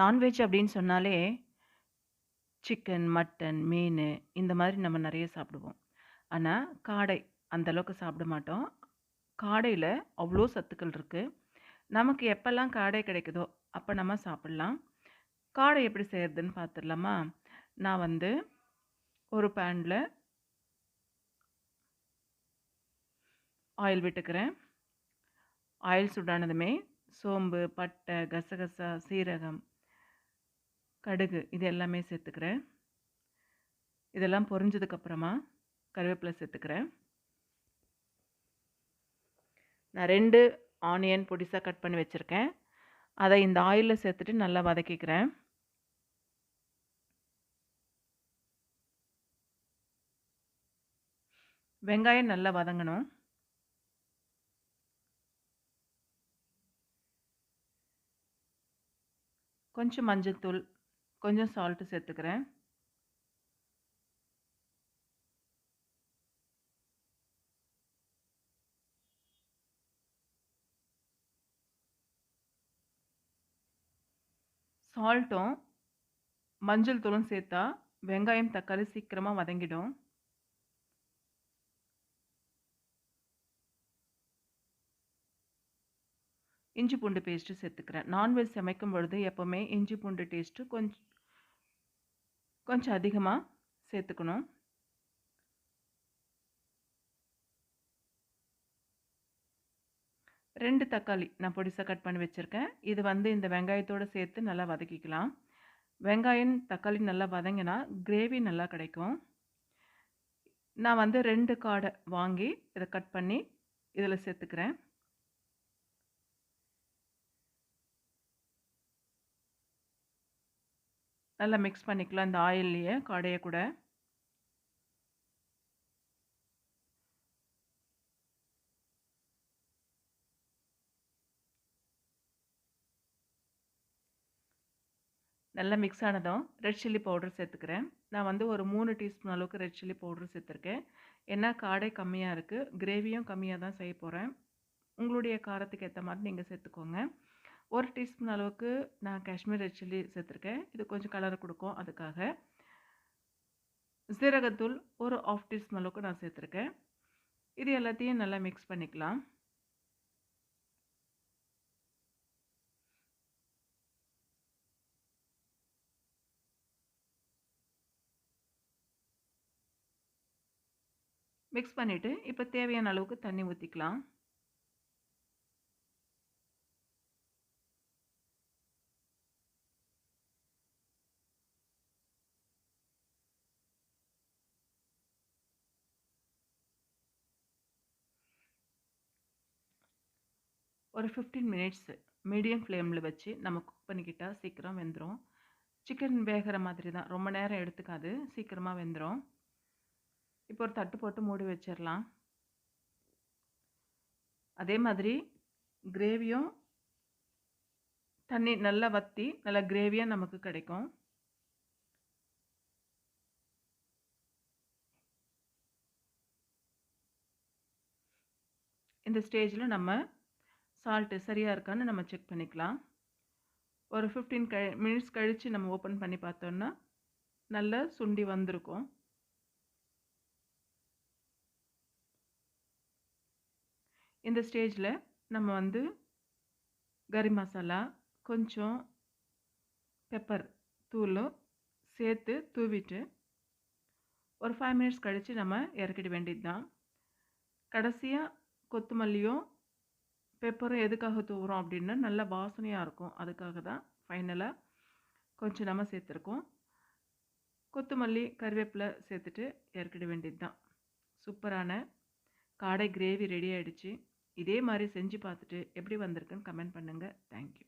Non veg அப்படின்னு சொன்னாலே chicken, mutton, மீன் இந்த மாதிரி நம்ம நிறைய சாப்பிடுவோம். ஆனால் காடை அந்த அளவுக்கு சாப்பிட மாட்டோம். காடையில் அவ்வளோ சத்துக்கள் இருக்குது நமக்கு எப்போல்லாம் காடை கிடைக்குதோ, அப்போ நம்ம சாப்பிட்லாம் காடை எப்படி செய்கிறதுன்னு பார்த்துடலாமா? நான் வந்து ஒரு பேனில் ஆயில் விட்டுக்கிறேன். ஆயில் சூடானதுமே சோம்பு, பட்டை, கசகசா, சீரகம், கடுகு இது எல்லாமே சேர்த்துக்கிறேன். இதெல்லாம் பொரிஞ்சதுக்கப்புறமா கருவேப்பிலை சேர்த்துக்கிறேன். நான் ரெண்டு ஆனியன் பொடிசாக கட் பண்ணி வச்சுருக்கேன் அதை இந்த ஆயிலில் சேர்த்துட்டு நல்லா வதக்கிக்கிறேன். வெங்காயம் நல்லா வதங்கணும். கொஞ்சம் மஞ்சள் தூள், கொஞ்சம் சால்ட் சேர்த்துக்கிறேன். சால்ட்டும், மஞ்சள் தூளும் சேர்த்தா வெங்காயம், தக்காளி சீக்கிரமா வதங்கிடும். இஞ்சி பூண்டு பேஸ்ட்டு சேர்த்துக்கிறேன். நான்வெஜ் சமைக்கும் பொழுது எப்போவுமே இஞ்சி பூண்டு டேஸ்ட்டு கொஞ்சம் கொஞ்சம் அதிகமாக சேர்த்துக்கணும். ரெண்டு தக்காளி நான் பொடிசாக கட் பண்ணி வச்சுருக்கேன் இது வந்து இந்த வெங்காயத்தோடு சேர்த்து நல்லா வதக்கிக்கலாம். வெங்காயம், தக்காளி நல்லா வதங்கினா கிரேவி நல்லா கிடைக்கும். நான் வந்து ரெண்டு காடை வாங்கி இதை கட் பண்ணி இதில் சேர்த்துக்கிறேன். நல்லா மிக்ஸ் பண்ணிக்கலாம் இந்த ஆயில்லையே கடையை கூட. நல்லா மிக்ஸ் ஆனதும் ரெட் சில்லி பவுடர் சேர்த்துக்கிறேன். நான் வந்து ஒரு மூணு டீஸ்பூன் அளவுக்கு ரெட் சில்லி பவுடர் சேர்த்துருக்கேன். ஏன்னா காடை கம்மியாக இருக்குது கிரேவியும் கம்மியாக தான் செய்ய போகிறேன் உங்களுடைய காரத்துக்கு ஏற்ற மாதிரி நீங்கள் சேர்த்துக்கோங்க. ஒரு டீஸ்பூன் அளவுக்கு நான் காஷ்மீர் ரெட் சில்லி சேர்த்துருக்கேன். இது கொஞ்சம் கலர் கொடுக்கும் அதுக்காக. சீரகத்தூள் ஒரு 1/2 டீஸ்பூன் அளவுக்கு நான் சேர்த்துருக்கேன். இது எல்லாத்தையும் நல்லா மிக்ஸ் பண்ணிக்கலாம். மிக்ஸ் பண்ணிவிட்டு இப்போ தேவையான அளவுக்கு தண்ணி ஊற்றிக்கலாம் ஒரு 15 மினிட்ஸ் மீடியம் ஃப்ளேமில் வச்சு நம்ம குக் பண்ணிக்கிட்டால் சீக்கிரம் வெந்துரும். சிக்கன் வேகிற மாதிரி தான். ரொம்ப நேரம் எடுத்துக்காது. சீக்கிரமாக வெந்துடும் இப்போ ஒரு தட்டு போட்டு மூடி வச்சிடலாம் அதே மாதிரி கிரேவியும் தண்ணி நல்லா வற்றி நல்லா கிரேவியாக நமக்கு கிடைக்கும். இந்த ஸ்டேஜில் நம்ம சால்ட்டு சரியாக இருக்கான்னு நம்ம செக் பண்ணிக்கலாம். ஒரு 15 க மினிட்ஸ் கழித்து நம்ம ஓப்பன் பண்ணி பார்த்தோன்னா நல்லா சுண்டி வந்திருக்கும். இந்த ஸ்டேஜில் நம்ம வந்து கரி மசாலா, கொஞ்சம் பெப்பர் தூளும் சேர்த்து தூவிட்டு, ஒரு ஃபைவ் மினிட்ஸ் கழித்து நம்ம இறக்கிட வேண்டியது தான். கடைசியாக கொத்தமல்லியும், பெப்பரும் எதுக்காக தூவுறோம் அப்படின்னா நல்ல வாசனையாக இருக்கும். அதுக்காக தான் ஃபைனலாக கொஞ்சம் நம்ம சேர்த்துருக்கோம். கொத்தமல்லி, கருவேப்பிலை சேர்த்துட்டு இறக்கிட வேண்டியது தான். சூப்பரான காடை கிரேவி ரெடி ஆகிடுச்சு இதே மாதிரி செஞ்சு பார்த்துட்டு எப்படி வந்திருக்குன்னு கமெண்ட் பண்ணுங்கள் தேங்க் யூ.